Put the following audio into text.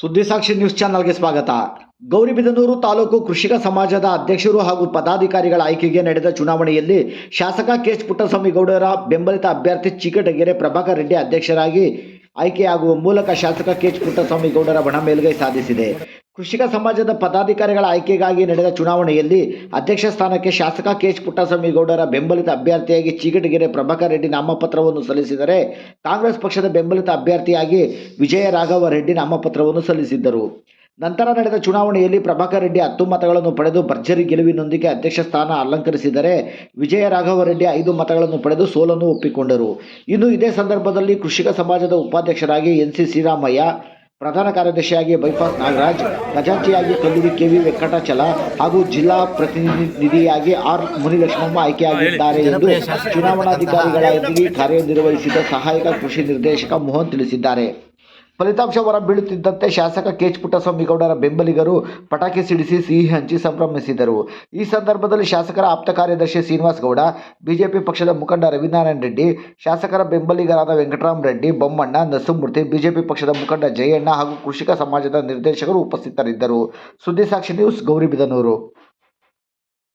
ಸುದ್ದಿಸಾಕ್ಷಿ news ಚಾನಲ್ಗೆ ಸ್ವಾಗತ. ಗೌರಿಬಿದನೂರು ತಾಲೂಕು ಕೃಷಿಕ ಸಮಾಜದ ಅಧ್ಯಕ್ಷರು ಹಾಗೂ ಪದಾಧಿಕಾರಿಗಳ ಆಯ್ಕೆಗೆ ನಡೆದ ಚುನಾವಣೆಯಲ್ಲಿ ಶಾಸಕ ಕೆಎಚ್ ಪುಟ್ಟಸ್ವಾಮಿ ಗೌಡರ ಬೆಂಬಲಿತ ಅಭ್ಯರ್ಥಿ ಚಿಕ್ಕಟಗೆರೆ ಪ್ರಭಾಕರ್ ರೆಡ್ಡಿ ಅಧ್ಯಕ್ಷರಾಗಿ ಆಯ್ಕೆಯಾಗುವ ಮೂಲಕ ಶಾಸಕ ಕೆಎಚ್ ಪುಟ್ಟಸ್ವಾಮಿ ಗೌಡರ ಬಣ ಮೇಲುಗೈ ಸಾಧಿಸಿದೆ. ಕೃಷಿಕ ಸಮಾಜದ ಪದಾಧಿಕಾರಿಗಳ ಆಯ್ಕೆಗಾಗಿ ನಡೆದ ಚುನಾವಣೆಯಲ್ಲಿ ಅಧ್ಯಕ್ಷ ಸ್ಥಾನಕ್ಕೆ ಶಾಸಕ ಕೆಎಚ್ ಪುಟ್ಟಸ್ವಾಮಿ ಗೌಡರ ಬೆಂಬಲಿತ ಅಭ್ಯರ್ಥಿಯಾಗಿ ಚೀಕಟಗೆರೆ ಪ್ರಭಾಕರ್ ರೆಡ್ಡಿ ನಾಮಪತ್ರವನ್ನು ಸಲ್ಲಿಸಿದರೆ ಕಾಂಗ್ರೆಸ್ ಪಕ್ಷದ ಬೆಂಬಲಿತ ಅಭ್ಯರ್ಥಿಯಾಗಿ ವಿಜಯ ರಾಘವ ರೆಡ್ಡಿ ನಾಮಪತ್ರವನ್ನು ಸಲ್ಲಿಸಿದ್ದರು. ನಂತರ ನಡೆದ ಚುನಾವಣೆಯಲ್ಲಿ ಪ್ರಭಾಕರ್ ರೆಡ್ಡಿ ಹತ್ತು ಮತಗಳನ್ನು ಪಡೆದು ಭರ್ಜರಿ ಗೆಲುವಿನೊಂದಿಗೆ ಅಧ್ಯಕ್ಷ ಸ್ಥಾನ ಅಲಂಕರಿಸಿದರೆ ವಿಜಯ ರಾಘವ ರೆಡ್ಡಿ ಐದು ಮತಗಳನ್ನು ಪಡೆದು ಸೋಲನ್ನು ಒಪ್ಪಿಕೊಂಡರು. ಇನ್ನು ಇದೇ ಸಂದರ್ಭದಲ್ಲಿ ಕೃಷಿಕ ಸಮಾಜದ ಉಪಾಧ್ಯಕ್ಷರಾಗಿ ಎನ್ ಸಿ ಶ್ರೀರಾಮಯ್ಯ ಪ್ರಧಾನ ಕಾರ್ಯದರ್ಶಿಯಾಗಿ ಬೈಪಾಸ್ ನಾಗರಾಜ್ ಖಜಾಂಚಿಯಾಗಿ ಕಲ್ಲೂರಿ ಕೆವಿ ವೆಂಕಟಾಚಲ ಹಾಗೂ ಜಿಲ್ಲಾ ಪ್ರತಿನಿಧಿಯಾಗಿ ಆರ್ ಮುನಿಲಕ್ಷ್ಮಮ್ಮ ಆಯ್ಕೆಯಾಗಿದ್ದಾರೆ ಎಂದು ಚುನಾವಣಾಧಿಕಾರಿಗಳಾಗಿ ಕಾರ್ಯನಿರ್ವಹಿಸಿದ ಸಹಾಯಕ ಕೃಷಿ ನಿರ್ದೇಶಕ ಮೋಹನ್ ತಿಳಿಸಿದ್ದಾರೆ. ಫಲಿತಾಂಶ ಹೊರ ಬೀಳುತ್ತಿದ್ದಂತೆ ಶಾಸಕ ಕೆಚ್ ಪುಟ್ಟಸ್ವಾಮಿ ಗೌಡರ ಬೆಂಬಲಿಗರು ಪಟಾಕಿ ಸಿಡಿಸಿ ಸಿಹಿ ಹಂಚಿ ಸಂಭ್ರಮಿಸಿದರು. ಈ ಸಂದರ್ಭದಲ್ಲಿ ಶಾಸಕರ ಆಪ್ತ ಕಾರ್ಯದರ್ಶಿ ಶ್ರೀನಿವಾಸ್ ಗೌಡ ಬಿಜೆಪಿ ಪಕ್ಷದ ಮುಖಂಡ ರವಿನಾರಾಯಣ ರೆಡ್ಡಿ, ಶಾಸಕರ ಬೆಂಬಲಿಗರಾದ ವೆಂಕಟರಾಮ ರೆಡ್ಡಿ, ಬೊಮ್ಮಣ್ಣ, ನಸುಮೂರ್ತಿ, ಬಿಜೆಪಿ ಪಕ್ಷದ ಮುಖಂಡ ಜಯಣ್ಣ ಹಾಗೂ ಕೃಷಿಕ ಸಮಾಜದ ನಿರ್ದೇಶಕರು ಉಪಸ್ಥಿತರಿದ್ದರು. ಸುದ್ದಿಸಾಕ್ಷಿ ನ್ಯೂಸ್ ಗೌರಿಬಿದನೂರು.